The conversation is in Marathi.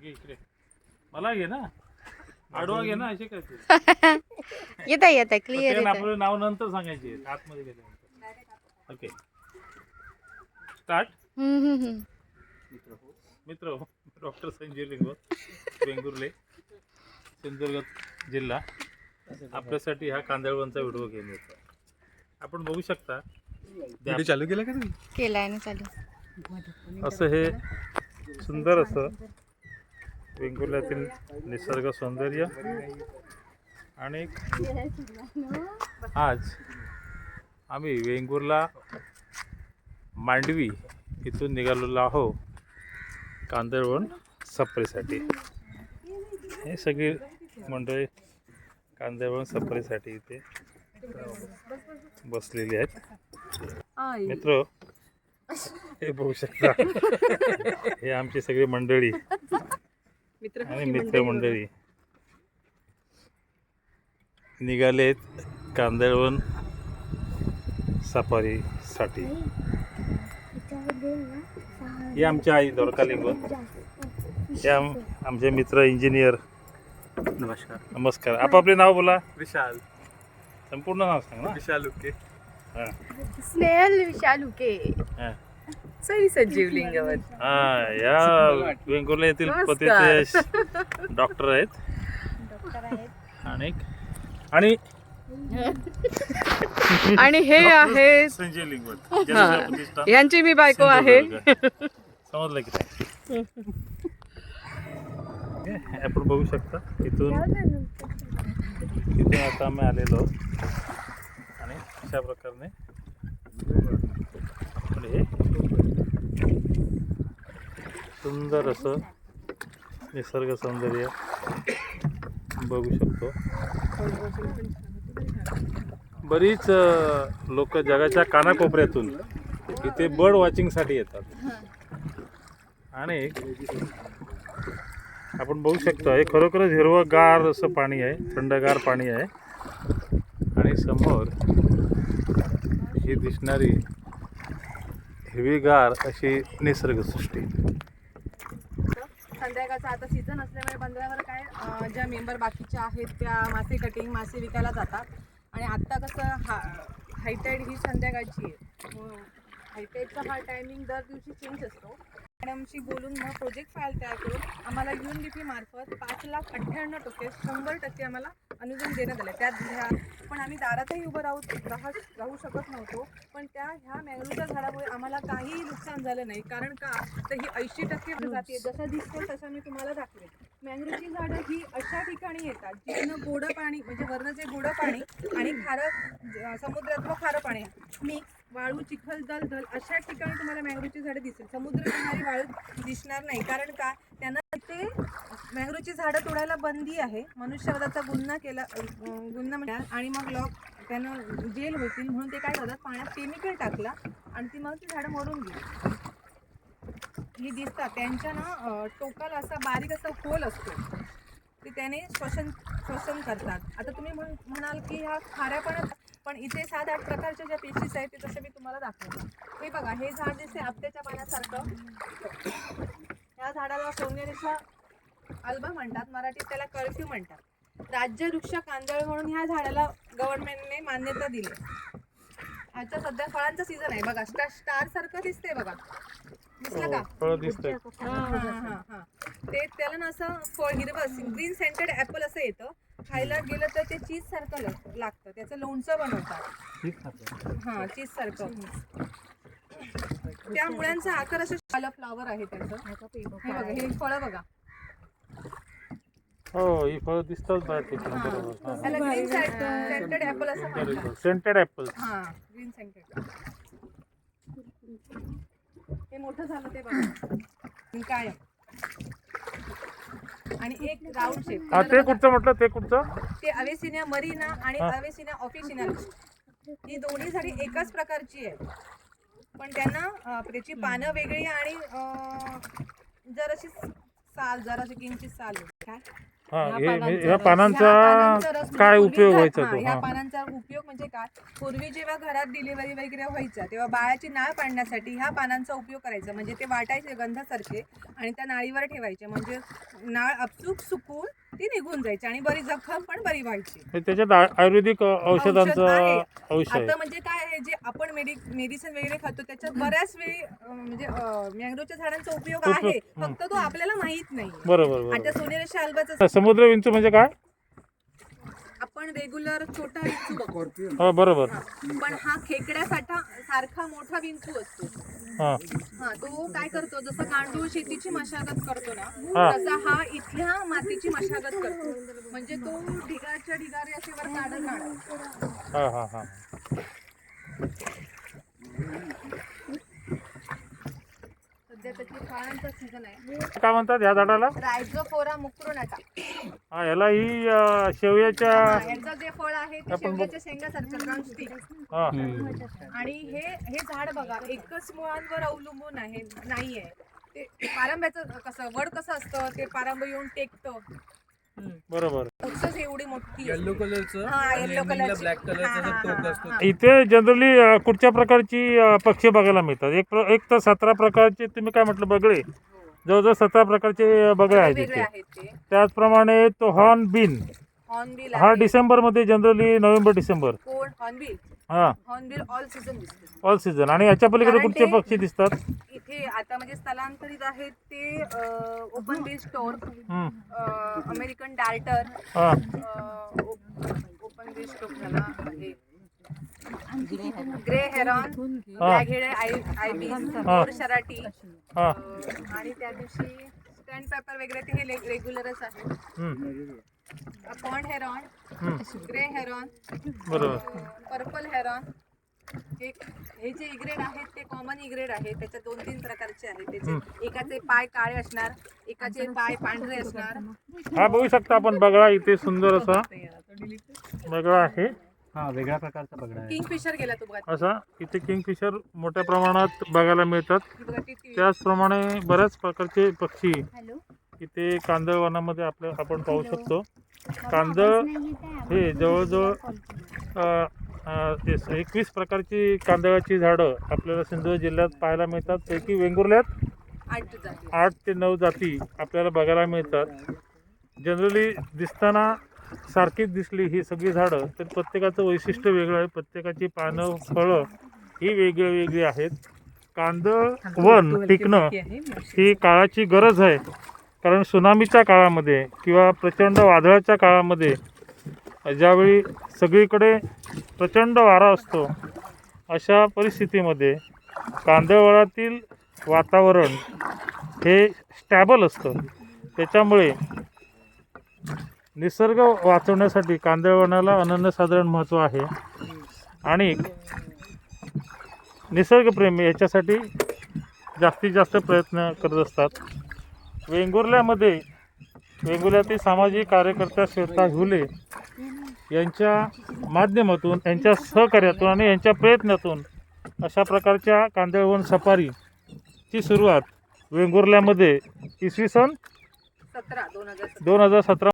घे इकडे. मला घे ना. आडवा घे ना असे काय. येत आहे येत आहे क्लिअर येत. आहे आपलं नाव नंतर सांगायचे आतमध्ये गेल्यानंतर. Okay. Start? Hmm, hmm, hmm. मित्र डॉक्टर संजय लिंगो वेंगुर्ले सिंधुदुर्ग जिल्हा. आपल्यासाठी हा कांदळवनचा व्हिडिओ घेऊन येतो. आपण बघू शकता. व्हिडिओ चालू केला का तुम्ही? केलाय ना चालू. असं हे सुंदर असं वेंगुर्ल्यातील निसर्ग सौंदर्य. आणि आज आम्ही वेंगुर्ला मांडवी इथून निघालेलो आहो कांदळवण सफरीसाठी. हे सगळी मंडळी कांदळवण सफरीसाठी इथे बसलेली आहेत. मित्र हे बघू शकता. हे आमची सगळी मंडळी. आणि मित्र मंडळी निघालेत कांदळवन सफारीसाठी हे आमच्या आई दोरका लिंगवन हे आम आमचे मित्र इंजिनियर. नमस्कार. नमस्कार. आपापले नाव बोला. विशाल. संपूर्ण नाव सांग ना. विशाल उके. हां. स्नेहल विशालुके हां. सई संजीव लिंगावत. हा या वेंगुर्ला येथील पतीचे डॉक्टर आहेत. आणि आणि आणि हे आहे संजय लिंगवत. यांची मी बायको आहे. समजलं की नाही? हे आपण बघू शकता. इथून इथून आता आम्ही आलेलो आहोत. आणि अशा प्रकारे आपण हे सुंदर असं निसर्ग सौंदर्य बघू शकतो. बरीच लोक जगाच्या कानाकोपऱ्यातून इथे बर्ड वॉचिंगसाठी येतात. आणि आपण बघू शकतो हे खरोखरच हिरवंगार असं पाणी आहे थंडगार पाणी आहे. आणि समोर ही दिसणारी हिरवीगार अशी निसर्गसृष्टी. संध्याकाळचा आता सीझन असल्यामुळे बंदरावर काय ज्या मेंबर बाकीच्या आहेत त्या मासे कटिंग मासे विकायला जातात. आणि आत्ता कसं हा हायटाईड ही संध्याकाळची आहे. हो, हायटाईडचा हा टायमिंग दर दिवशी चेंज असतो. मॅडमशी बोलून मग प्रोजेक्ट फाईल तयार करून आम्हाला यू डी पी मार्फत पाच लाख अठ्ठ्याण्णव टक्के शंभर टक्के आम्हाला अनुदान देण्यात आलं त्यात ह्या पण आम्ही दारातही उभं राहू राहत राहू शकत नव्हतो. पण त्या ह्या मँग्रोवच्या झाडामुळे आम्हाला काहीही नुकसान झालं नाही. कारण का? तर ही ऐंशी टक्के जाते जसं जशा तसं मी तुम्हाला दाखवेन. मँग्रोवची झाडं ही अशा ठिकाणी येतात जिथनं गोडं पाणी म्हणजे वरनं जे गोडं पाणी आणि खारं समुद्रातलं खारं पाणी मिक्स वाळू चिखल दल दल अशा ठिकाणी तुम्हाला मँग्रोची झाडं दिसेल. समुद्र किनारी वाळू दिसणार नाही. कारण का? त्यांना ते मँग्रोची झाडं तोडायला बंदी आहे. मनुष्यवादाचा गुन्हा केला गुन्हा म्हणजे आणि मग लॉक त्यानं जेल होतील. म्हणून ते काय करतात? पाण्यात केमिकल टाकला आणि ती मग ती झाडं मरून गेली. ही दिसतात. त्यांच्या ना टोकाला असा बारीक असा खोल असतो. ते त्याने श्वसन श्वसन करतात. आता तुम्ही म्हण- म्हणाल की ह्या खाऱ्या पाण्यात पण इथे सात आठ प्रकारच्या ज्या पेशीस आहेत ते तसे मी तुम्हाला दाखवतो. हे बघा हे झाड दिसते आपट्याच्या पाण्यासारखं ह्या झाडाला सोनेरीचा अल्बा म्हणतात मराठीत त्याला कर्फ्यू म्हणतात. राज्य वृक्ष कांदळ म्हणून ह्या झाडाला गव्हर्नमेंटने मान्यता दिली आता सध्या फळांचा सीझन आहे. बघा स्टार स्टार सारखं दिसतंय बघा. दिसलं का? फळ दिसतंय. हा, हा, हा, हा. ते त्याला ना असं फळ हिरवं ग्रीन सेंटेड ऍपल असं येतं. खायला गेलं तर ते चीज सारखं लाग- लागतं. त्याचं लोणचं बनवतात. ठीक आहे. हा चीज सारखं. त्या मुळ्यांचा आकार असं शाला फ्लावर आहे त्याचं. हे बघा हे फळं बघा. हो ही फळं दिसतात बाहेर तिकडून हा. बरोबर. त्याला ग्रीन सेंटेड ऍपल असं म्हणतात. सेंटेड ऍपल हा ग्रीन सेंटेड हे मोठं झालं ते बघा. काय आणि एक राऊंड शेप हा ते कुठचं म्हटलं? ते कुठचं? ते अवेसिनिया मरीना आणि हा. अवेसिनिया ऑफिशिना ही दोन्ही झाडी एकाच प्रकारची आहे पण त्यांना अं, त्याची पानं वेगळी आणि अं, जराशी साल जराशी किंचित साल. आहे. काय हा ह्या हे पानांचा ह्या रस- पानांचा ह्या पानांचा रस म्हणजे काय उपयोग व्हायचा तो? ह्या हा. पानांचा उपयोग म्हणजे काय? पूर्वी जेव्हा घरात डिलिव्हरी वगैरे व्हायच्या तेव्हा बाळाची नाळ पाडण्यासाठी ह्या पानांचा उपयोग करायचा. म्हणजे ते वाटायचे गंधासारखे आणि त्या नाळीवर ठेवायचे. म्हणजे नाळ अपसूक सुकून ती निघून जायची आणि बरी जखम पण बरी व्हायची. हे त्याच्यात आ- आयुर्वेदिक अ, औषधांचं आहे. औषध आहे. आता म्हणजे काय आहे जे आपण मेडि मेडिसिन वगैरे खातो त्याच्यात बऱ्याच वेळी अं, म्हणजे मँग्रोच्या झाडांचा उपयोग उपयोग- आहे. हं. फक्त तो आपल्याला माहीत नाही. बरोबर आणि बरोबर. त्या सोनेरी शालबाचा समुद्र विंचू म्हणजे काय? आपण रेग्युलर छोटा विंचू बघतो. हा बरोबर. पण हा खेकड्यासाठा सारखा मोठा विंचू असतो. हा. हा तो काय करतो जसं गांडूळ शेतीची मशागत करतो ना हा. तसा हा इथल्या मातीची मशागत करतो. म्हणजे तो ढिगाच्या ढिगारे असे वर काढत राहणार हा हा हा. सध्या त्याची फळांचा सीझन आहे. काय म्हणतात या झाडाला? रायझोफोरा हा याला ही अ, शेवयाच्या यांचं जे फळ आहे ते आपण बघ- शेवग्याच्या शेंगासारखं हा आणि हे हे झाड बघा एकच मुळांवर अवलंबून आहे नाहीये. ते पारंब्याचं कसं वड कसं असतं ते पारंब येऊन टेकतं. बरोबर. एवढी मोठी. येल्लो कलरचं हा. ब्लॅक हा, हा, हा, हा. इथे जनरली कुठच्या प्रकारची पक्षी बघायला मिळतात? एक प्र- एक तर सतरा प्रकारचे तुम्ही काय म्हटलं बगळे? जवळजवळ सतरा प्रकारचे बगळे आहेत त्याचप्रमाणे तो. हॉर्न बिन. हॉर्नबिल हा डिसेंबरमध्ये जनरली नोव्हेंबर डिसेंबर. कोण? हॉर्नबिल हा. हॉर्नबिल ऑल सीझन दिसते. ऑल सीझन आणि याच्या पलीकडे कारण कुठचे ते- पक्षी दिसतात? इथे आता म्हणजे स्थलांतरित आहेत ते open bill stork hmm. American darter हा. ओपन बिल स्टोर झाला हे ग्रे हेरॉन. हा. ब्लॅक हेड आयबी मोर शराटी हा. अं, आणि त्या दिवशी स्टँड पेपर वगैरे ते हे रेग्युलरच आहे. हम्म. Pond heron. ग्रे हेरॉन बरोबर. पर्पल हेरॉन हे हे जे इग्रेड आहेत ते कॉमन इग्रेड आहे त्याच्यात दोन तीन प्रकारचे आहेत. त्याचे एकाचे पाय काळे असणार एकाचे पाय पांढरे असणार. हा बघू शकता आपण बगळा इथे सुंदर असा. बगळा आहे. हा वेगळ्या प्रकारचा आहे. किंगफिशर गेला तो बघा. असा इथे किंगफिशर मोठ्या प्रमाणात बघायला मिळतात. ही बघा त्याचप्रमाणे बऱ्याच प्रकारचे पक्षी हॅलो इथे कांदळवनामध्ये आपल्या आपण पाहू शकतो. कांदळ हे जवळजवळ एकवीस प्रकारची कांदळाची झाडं आपल्याला सिंधुदुर्ग जिल्ह्यात पाहायला मिळतात. पैकी वेंगुर्ल्यात आठ ते नऊ जाती आपल्याला बघायला मिळतात. जनरली दिसताना सारखीच दिसली ही सगळी झाडं तर प्रत्येकाचं वैशिष्ट्य वेगळं आहे. प्रत्येकाची पानं फळं ही वेगळी वेगळी आहेत. कांदळ वन टिकणं ही काळाची गरज आहे. कारण सुनामीच्या काळामध्ये किंवा प्रचंड वादळाच्या काळामध्ये ज्यावेळी सगळीकडे प्रचंड वारा असतो अशा परिस्थितीमध्ये कांदळवळातील वातावरण हे स्टॅबल असतं. त्याच्यामुळे निसर्ग वाचवण्यासाठी कांदळवनाला अनन्यसाधारण महत्त्व आहे. आणि निसर्गप्रेमी याच्यासाठी जास्तीत जास्त प्रयत्न करत असतात. वेंगुर्ल्यामध्ये वेंगुर्ल्यातील सामाजिक कार्यकर्त्या श्वेता हुले यांच्या माध्यमातून यांच्या सहकार्यातून आणि यांच्या प्रयत्नातून अशा प्रकारच्या कांदळवन सफारीची सुरुवात वेंगुर्ल्यामध्ये इसवी सन दोन हजार सतरा